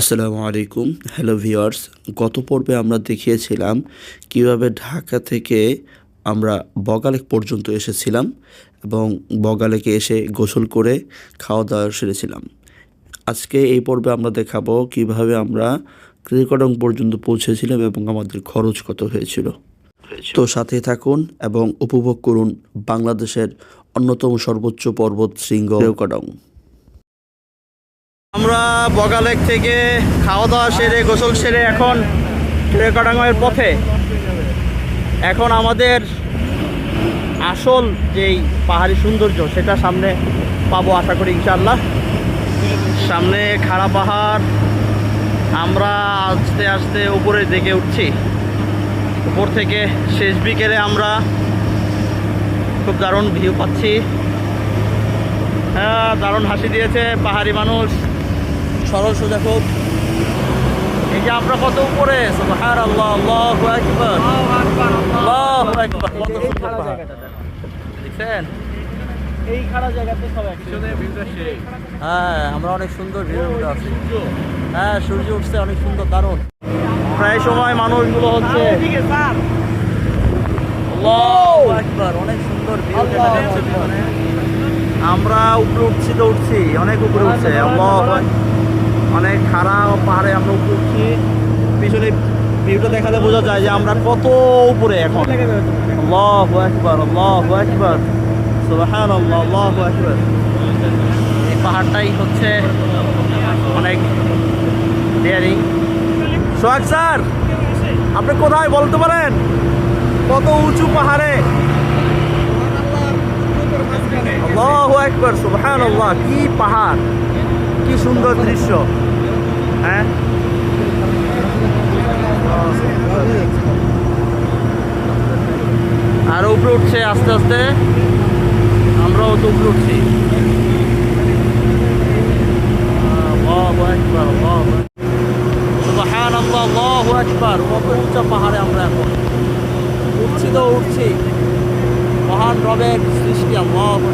আসসালামু আলাইকুম। Hello viewers গত পর্বে আমরা দেখিয়েছিলাম কীভাবে ঢাকা থেকে আমরা বগালেক পর্যন্ত এসেছিলাম এবং বগালেকে এসে গোসল করে খাওয়া দাওয়া সেরেছিলাম। আজকে এই পর্বে আমরা দেখাবো কীভাবে আমরা ক্রিকটং পর্যন্ত পৌঁছেছিলাম এবং আমাদের খরচ কত হয়েছিল। তো সাথে থাকুন এবং উপভোগ করুন বাংলাদেশের অন্যতম সর্বোচ্চ পর্বত শৃঙ্গ ক্রিকটং আমরা বগালেক থেকে খাওয়া দাওয়া সেরে, গোসল সেরে এখন রেকর্ডাঙ্গের পথে। এখন আমাদের আসল যেই পাহাড়ি সৌন্দর্য, সেটা সামনে পাবো আশা করি ইনশাল্লাহ সামনে খাড়া পাহাড়। আমরা আস্তে আস্তে উপরের দিকে উঠছি। উপর থেকে শেষ বিকেলে আমরা খুব দারুণ ভিউ পাচ্ছি। হ্যাঁ দারুণ হাসি দিয়েছে পাহাড়ি মানুষ। সরল সোজা খুব এই যে আমরা কত উপরে? সুবহান আল্লাহ আল্লাহু আকবার। আল্লাহু আকবার কত সুন্দর পাহাড়। দেখছেন? এই খারাপ জায়গাতে সব হ্যাঁ আমরা অনেক সুন্দর আছি। হ্যাঁ সূর্য উঠছে অনেক সুন্দর দারুণ। প্রায় সময় মানুষগুলো হচ্ছে আল্লাহু অনেক সুন্দর ভিউ। দেখা যাচ্ছে আমরা উপরে উঠছি তো উঠছি অনেক উপরে উঠছে। আল্লাহু অনেক খারাপ পাহাড়ে আমরা উঠছি। পিছনে ভিউটা দেখালে বোঝা যায় যে আমরা কত উপরে এখন। আল্লাহু আকবার আল্লাহু আকবার। সুবহানাল্লাহ, আল্লাহু আকবার। এই পাহাড়টাই হচ্ছে অনেক ডেয়ারিং সোহাগ স্যার, আপনি কোথায় বলতে পারেন? কত উঁচু পাহাড়ে? আল্লাহু আকবার, সুবহানাল্লাহ, কি পাহাড়? কি সুন্দর দৃশ্য হ্যাঁ? আর উপরে উঠছে আস্তে আস্তে, আমরাও তো উপরে উঠছি। পাহাড়ে আমরা এখন। উঠছি তো উঠছি। মহান রবের সৃষ্টি, আল্লাহু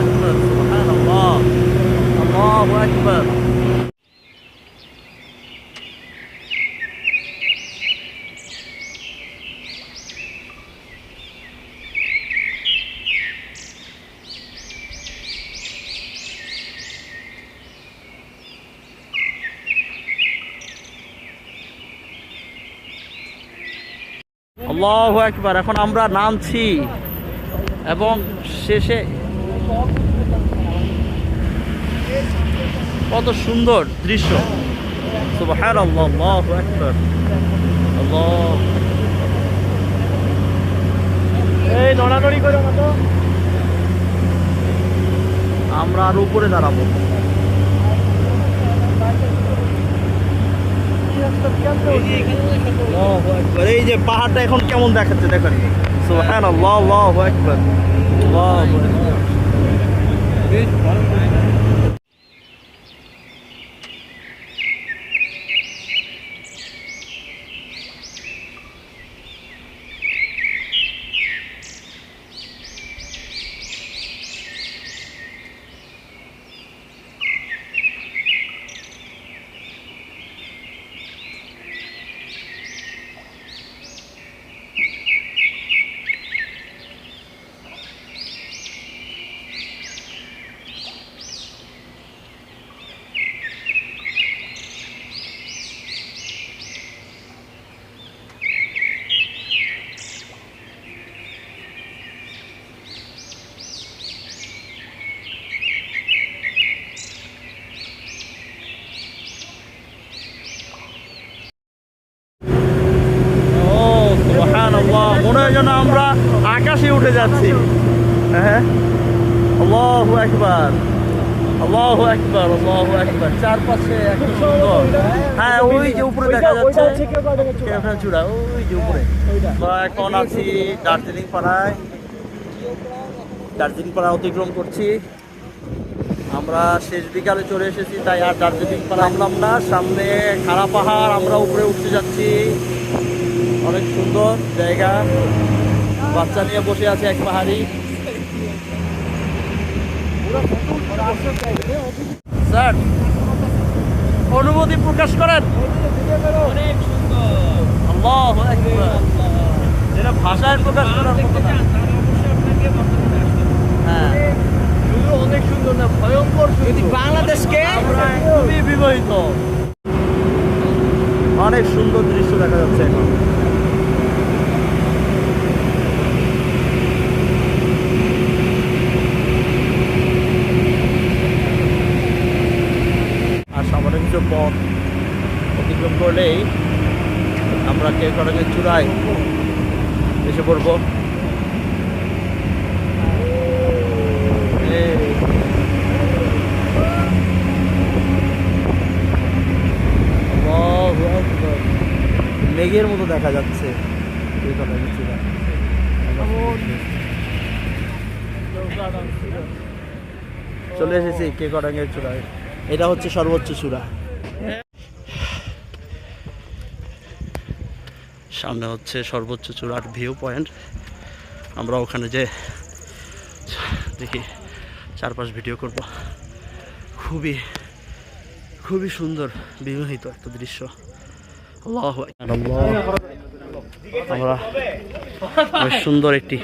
আল্লাহু আকবার এখন আমরা নামছি। এবং শেষে কত সুন্দর দৃশ্য। আল্লাহু আল্লাহ এই নড়ানড়ি করে মতো আমরা আর উপরে দাঁড়াবো। এই যে পাহাড়টা এখন কেমন দেখাচ্ছে দেখেন। সুবহানাল্লাহ আল্লাহু আকবার। আল্লাহু আকবার। ও সুবহানাল্লাহ মনে হয় যেন আমরা আকাশে উঠে যাচ্ছি। হ্যাঁ? আল্লাহু আকবার। আল্লাহু আকবার আল্লাহু আকবার। চারপাশে এত সুন্দর। হ্যাঁ ওই যে উপরে দেখা যাচ্ছে। কেওড়া চূড়া। ওই যে উপরে। আমরা এখন আছি দার্জিলিং পাড়ায়। দার্জিলিং পাড়া অতিক্রম করছি। আমরা শেষ বিকালে চলে এসেছি তাই আর দার্জিলিং পাড়া নামলাম না। সামনে খাড়া পাহাড় আমরা উপরে উঠতে যাচ্ছি। অনেক সুন্দর জায়গা। বাচ্চা নিয়ে বসে আছে এক পাহাড়ি। স্যার অনুভূতি প্রকাশ করেন। অনেক সুন্দর। যেটা ভাষায় প্রকাশ করার হ্যাঁ। শুধু অনেক সুন্দর না ভয়ঙ্কর যদি বাংলাদেশকে খুবই বিবাহিত। অনেক সুন্দর দৃশ্য দেখা যাচ্ছে এখন আর সামান্য কিছু পথ অতিক্রম করলেই আমরা কে কটাকে চূড়ায় এসে পড়ব। মেঘের মতো দেখা যাচ্ছে। চলে এসেছি কে কটাঙ্গের চূড়ায়। এটা হচ্ছে সর্বোচ্চ চূড়া। সামনে হচ্ছে সর্বোচ্চ চূড়ার ভিউ পয়েন্ট আমরা ওখানে যে দেখি, চারপাশ ভিডিও করব। খুবই খুবই সুন্দর বিবাহিত একটা দৃশ্য। আমরা সুন্দর একটি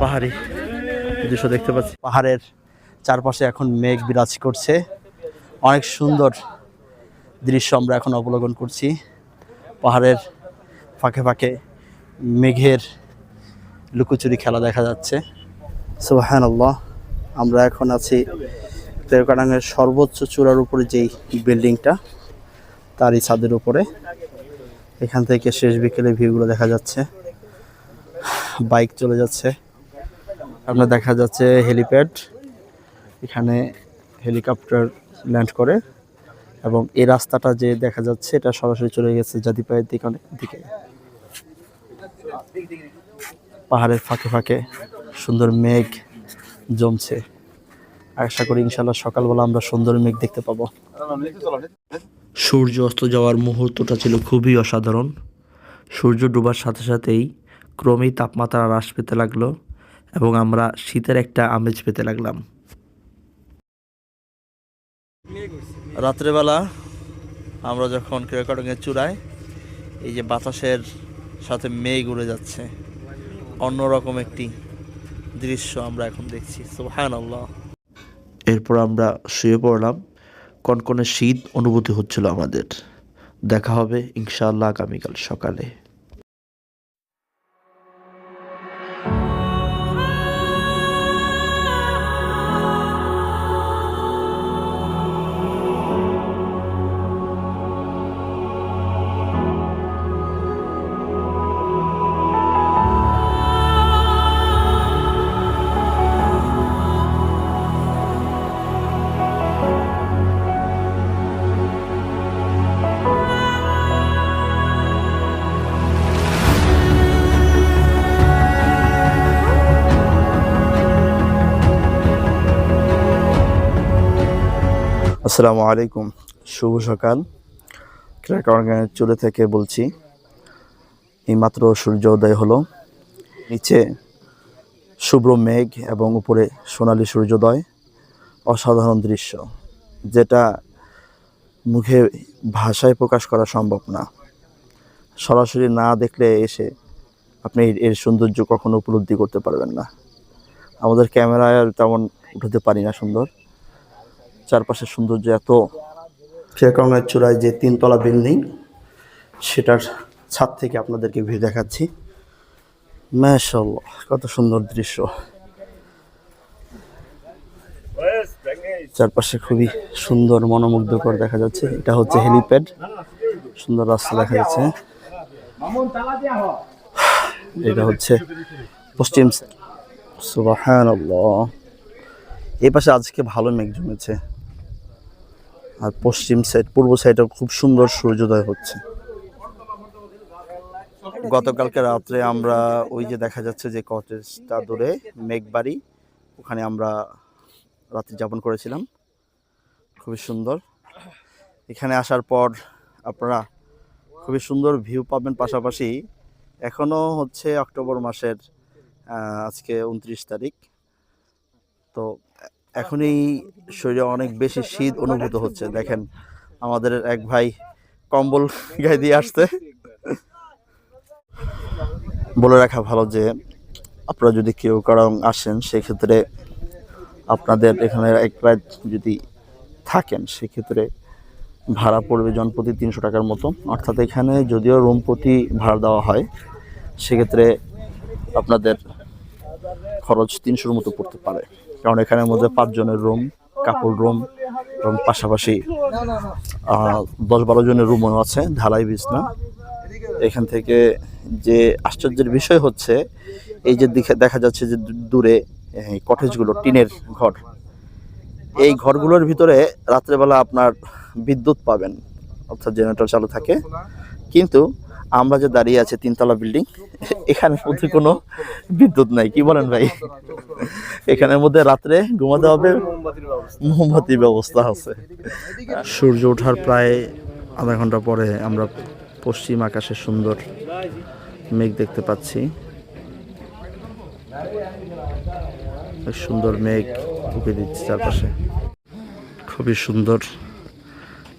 পাহাড়ি দৃশ্য দেখতে পাচ্ছি। পাহাড়ের চারপাশে এখন মেঘ বিরাজ করছে। অনেক সুন্দর দৃশ্য আমরা এখন অবলোকন করছি। পাহাড়ের ফাঁকে ফাঁকে মেঘের লুকোচুরি খেলা দেখা যাচ্ছে। সুবাহান আল্লাহ আমরা এখন আছি তেরকাডাঙ্গের সর্বোচ্চ চূড়ার উপরে যেই বিল্ডিংটা, তারই ছাদের উপরে। এখান থেকে শেষ বিকেলে ভিউগুলো দেখা যাচ্ছে। বাইক চলে যাচ্ছে। আপনার দেখা যাচ্ছে হেলিপ্যাড। এখানে হেলিকপ্টার ল্যান্ড করে এবং এই রাস্তাটা যে দেখা যাচ্ছে, এটা সরাসরি চলে গেছে জাদিপায়ের দিকে অনেক দিকে। পাহাড়ের ফাঁকে ফাঁকে সুন্দর মেঘ জমছে। আশা করি ইনশাল্লাহ সকালবেলা আমরা সুন্দর মেঘ দেখতে পাবো। সূর্য অস্ত যাওয়ার মুহূর্তটা ছিল খুবই অসাধারণ। সূর্য ডোবার সাথে সাথেই ক্রমেই তাপমাত্রা হ্রাস পেতে লাগল এবং আমরা শীতের একটা আমেজ পেতে লাগলাম। রাত্রেবেলা আমরা যখন ক্রেকটনের চূড়ায়, এই যে বাতাসের সাথে মেঘ উড়ে যাচ্ছে, অন্যরকম একটি দৃশ্য আমরা এখন দেখছি। সুহান আল্লাহ এরপর আমরা শুয়ে পড়লাম। কনকনে শীত অনুভূতি হচ্ছিল আমাদের। দেখা হবে ইনশাআল্লাহ আগামীকাল সকালে। আসসালামু আলাইকুম। শুভ সকাল। ক্র্যাকারগানের চুলে থেকে বলছি এইমাত্র সূর্য উদয় হলো। নিচে শুভ্র মেঘ এবং উপরে সোনালী সূর্যোদয়, অসাধারণ দৃশ্য, যেটা মুখে ভাষায় প্রকাশ করা সম্ভব না। সরাসরি না দেখলে এসে আপনি এর- সৌন্দর্য কখনো উপলব্ধি করতে পারবেন না। আমাদের ক্যামেরায় তেমন উঠাতে পারি না সুন্দর। চারপাশের সৌন্দর্য এত। ফেরকমের চূড়ায় যে তিনতলা বিল্ডিং, সেটার ছাদ থেকে আপনাদেরকে ভিউ দেখাচ্ছি। মাশাল্লাহ কত সুন্দর দৃশ্য। চারপাশে খুবই সুন্দর, মনোমুগ্ধকর দেখা যাচ্ছে। এটা হচ্ছে হেলিপ্যাড সুন্দর রাস্তা দেখা যাচ্ছে। এটা হচ্ছে পশ্চিম সুবাহান এই পাশে আজকে ভালো মেঘ জমেছে। আর পশ্চিম সাইড পূর্ব সাইডে খুব সুন্দর সূর্যোদয় হচ্ছে। গতকালকে রাত্রে আমরা ওই যে দেখা যাচ্ছে যে কটেজটা দূরে মেঘবাড়ি, ওখানে আমরা রাত্রি যাপন করেছিলাম। খুবই সুন্দর। এখানে আসার পর আপনারা খুবই সুন্দর ভিউ পাবেন পাশাপাশি এখনও হচ্ছে অক্টোবর মাসের আজকে উনত্রিশ তারিখ। তো এখনই শরীরে অনেক বেশি শীত অনুভূত হচ্ছে। দেখেন, আমাদের এক ভাই কম্বল গায়ে দিয়ে আসছে। বলে রাখা ভালো যে, আপনারা যদি কেউ কারণ আসেন, সেক্ষেত্রে আপনাদের এখানে এক রাত যদি থাকেন, সেক্ষেত্রে ভাড়া পড়বে জনপ্রতি তিনশো টাকার মতো। অর্থাৎ এখানে যদিও রুম প্রতি ভাড়া দেওয়া হয়, সেক্ষেত্রে আপনাদের খরচ তিনশোর মতো পড়তে পারে। কারণ এখানের মধ্যে পাঁচজনের রুম কাপড় রুম এবং পাশাপাশি দশ বারো জনের রুমও আছে, ঢালাই বিছনা। এখান থেকে যে আশ্চর্যের বিষয় হচ্ছে, এই যে দিকে দেখা যাচ্ছে যে দূরে কটেজগুলো টিনের ঘর। এই ঘরগুলোর ভিতরে রাত্রেবেলা আপনার বিদ্যুৎ পাবেন, অর্থাৎ জেনারেটর চালু থাকে। কিন্তু আমরা যে দাঁড়িয়ে আছে, তিনতলা বিল্ডিং এখানের মধ্যে কোনো বিদ্যুৎ নাই। কি বলেন ভাই? এখানের মধ্যে রাত্রে ঘুমাতে হবে মোমবাতি ব্যবস্থা আছে। সূর্য ওঠার প্রায় আধা ঘণ্টা পরে আমরা পশ্চিম আকাশে সুন্দর মেঘ দেখতে পাচ্ছি। সুন্দর মেঘ উঁকে দিচ্ছে চারপাশে। খুবই সুন্দর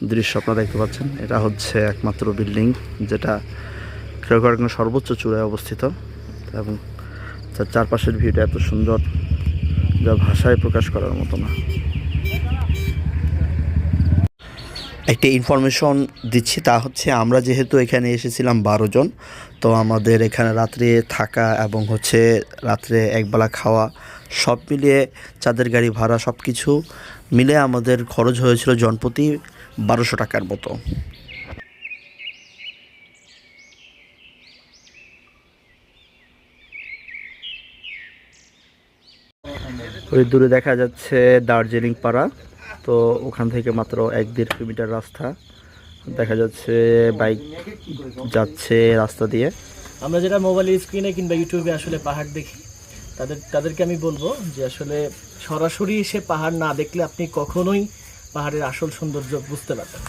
দৃশ্য আপনারা দেখতে পাচ্ছেন। এটা হচ্ছে একমাত্র বিল্ডিং যেটা খেয়াঘাটের সর্বোচ্চ চূড়ায় অবস্থিত এবং তার চারপাশের ভিউটা এত সুন্দর যা ভাষায় প্রকাশ করার মতো না। একটা ইনফরমেশন দিচ্ছি, তা হচ্ছে আমরা যেহেতু এখানে এসেছিলাম বারো জন, তো আমাদের এখানে রাত্রে থাকা এবং হচ্ছে রাত্রে একবেলা খাওয়া সব মিলিয়ে চাঁদের গাড়ি ভাড়া সব কিছু মিলে আমাদের খরচ হয়েছিল জনপ্রতি বারোশো টাকার মতো। ওই দূরে দেখা যাচ্ছে দার্জিলিং পাড়া। তো ওখান থেকে মাত্র এক দেড় কিলোমিটার রাস্তা। দেখা যাচ্ছে বাইক যাচ্ছে রাস্তা দিয়ে। আমরা যেটা মোবাইল স্ক্রিনে কিংবা ইউটিউবে আসলে পাহাড় দেখি তাদের তাদেরকে আমি বলব যে আসলে সরাসরি এসে পাহাড় না দেখলে আপনি কখনোই পাহাড়ের আসল সৌন্দর্য বুঝতে পারবেন।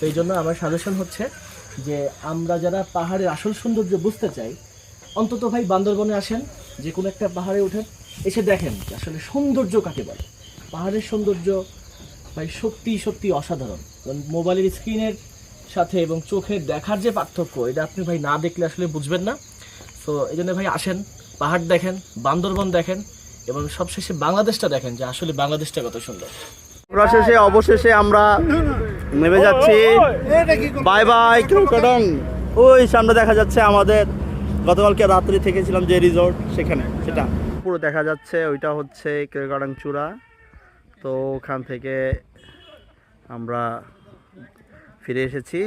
সেই জন্য আমার সাজেশন হচ্ছে যে, আমরা যারা পাহাড়ের আসল সৌন্দর্য বুঝতে চাই, অন্তত ভাই বান্দরবনে আসেন, যে কোনো একটা পাহাড়ে উঠেন, এসে দেখেন যে আসলে সৌন্দর্য কাকে বলে। পাহাড়ের সৌন্দর্য ভাই সত্যি সত্যি অসাধারণ। কারণ মোবাইলের স্ক্রিনের সাথে এবং চোখের দেখার যে পার্থক্য, এটা আপনি ভাই না দেখলে আসলে বুঝবেন না। তো এই জন্য ভাই আসেন, পাহাড় দেখেন, বান্দরবন দেখেন, এবং সবশেষে বাংলাদেশটা দেখেন যে আসলে বাংলাদেশটা কত সুন্দর। শেষে, অবশেষে আমরা নেমে যাচ্ছি। বাই বাই কটং ওই, সামনে দেখা যাচ্ছে আমাদের, গতকালকে রাত্রি থেকেছিলাম যে রিসোর্ট সেখানে, সেটা। পুরো দেখা যাচ্ছে, ওইটা হচ্ছে কেরগাডাং চূড়া। তো ওখান থেকে আমরা ফিরে এসেছি।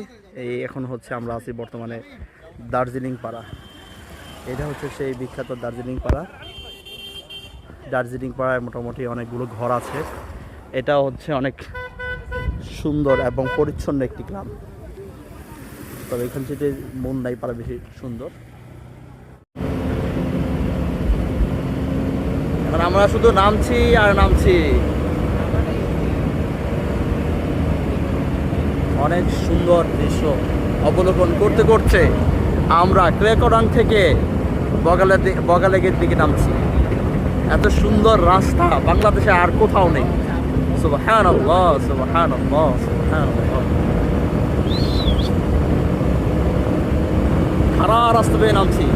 এই এখন হচ্ছে আমরা আছি বর্তমানে দার্জিলিং পাড়া। এটা হচ্ছে সেই বিখ্যাত দার্জিলিং পাড়া। দার্জিলিং পাড়ায় মোটামুটি অনেকগুলো ঘর আছে। এটা হচ্ছে অনেক সুন্দর এবং পরিচ্ছন্ন একটি গ্রাম তবে এখান থেকে মুন্ডাই পাড়া বেশি সুন্দর। আমরা শুধু নামছি আর নামছি। অনেক সুন্দর দৃশ্য অবলোকন করতে করতে আমরা ক্রেকরাং থেকে বগালে বগালেগের দিকে নামছি। এত সুন্দর রাস্তা বাংলাদেশে আর কোথাও নেই। সুবহান আল্লাহ সুবহান আল্লাহ সুবহান আল্লাহ খারা রাস্তা পেয়ে নামছি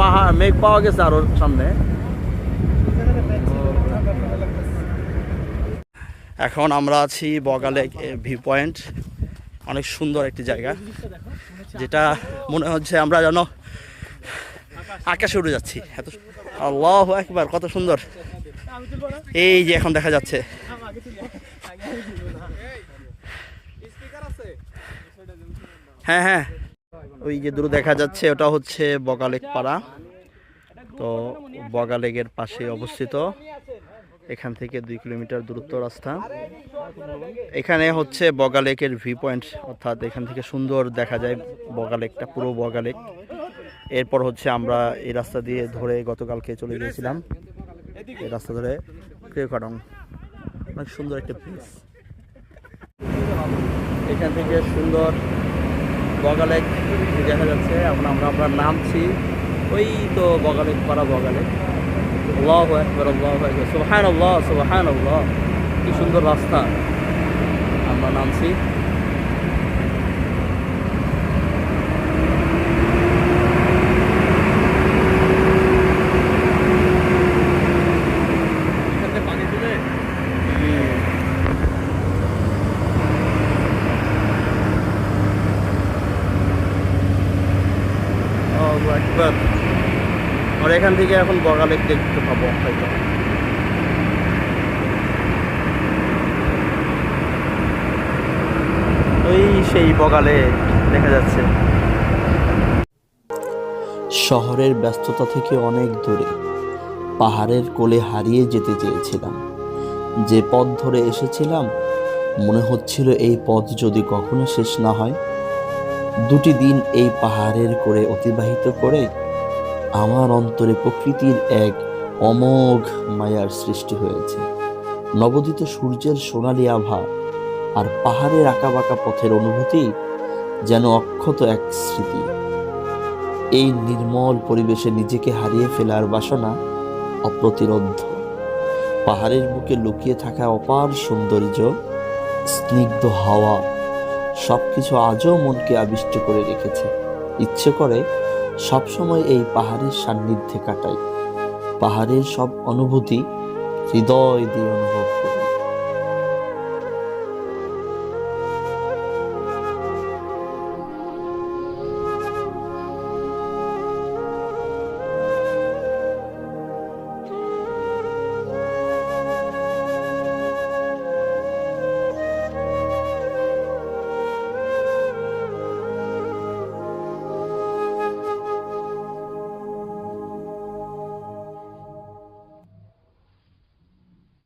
পাহাড় মেঘ পাওয়া গেছে আরও সামনে এখন আমরা আছি বগালে ভিউ পয়েন্ট অনেক সুন্দর একটি জায়গা। যেটা মনে হচ্ছে আমরা যেন আকাশে উড়ে যাচ্ছি। এত আল্লাহ একবার কত সুন্দর। এই যে এখন দেখা যাচ্ছে। হ্যাঁ হ্যাঁ। ওই যে দূরে দেখা যাচ্ছে, ওটা হচ্ছে বগালেক পাড়া তো বগালেকের পাশে অবস্থিত। এখান থেকে দুই কিলোমিটার দূরত্ব রাস্তা। এখানে হচ্ছে বগালেকের ভি পয়েন্ট, অর্থাৎ এখান থেকে সুন্দর দেখা যায় বগালেকটা পুরো বগালেক এরপর হচ্ছে আমরা এই রাস্তা দিয়ে ধরে গতকালকে চলে গিয়েছিলাম। এই রাস্তা ধরে ক্রিয়কাডং অনেক সুন্দর একটা প্লেস এখান থেকে সুন্দর বগালেক দেখা যাচ্ছে। এখন আমরা আমরা নামছি। ওই তো বগালেক পাড়া বগালে আল্লাহ একবার আল্লাহ একবার সুবহান আল্লাহ সুবহান আল্লাহ কি সুন্দর রাস্তা আমরা নামছি পানি আর এখান থেকে এখন বগালে দেখতে পাবো, হয়তো। ওই সেই বগালে দেখা যাচ্ছে। শহরের ব্যস্ততা থেকে অনেক দূরে, পাহাড়ের কোলে হারিয়ে যেতে চেয়েছিলাম। যে পথ ধরে এসেছিলাম, মনে হচ্ছিল এই পথ যদি কখনো শেষ না হয়, দুটি দিন এই পাহাড়ের করে অতিবাহিত করে আমার অন্তরে প্রকৃতির এক অমোঘ মায়ার সৃষ্টি হয়েছে। নবদিত সূর্যের সোনালি আভা আর পাহাড়ের আঁকাবাঁকা পথের অনুভূতি যেন অক্ষত এক স্মৃতি। এই নির্মল পরিবেশে নিজেকে হারিয়ে ফেলার বাসনা অপ্রতিরোধ পাহাড়ের বুকে লুকিয়ে থাকা অপার সৌন্দর্য, স্নিগ্ধ হাওয়া, সবকিছু আজও মনকে আবিষ্ট করে রেখেছে। ইচ্ছে করে সবসময় এই পাহাড়ের সান্নিধ্যে কাটাই। পাহাড়ের সব অনুভূতি হৃদয় দিয়ে অনুভব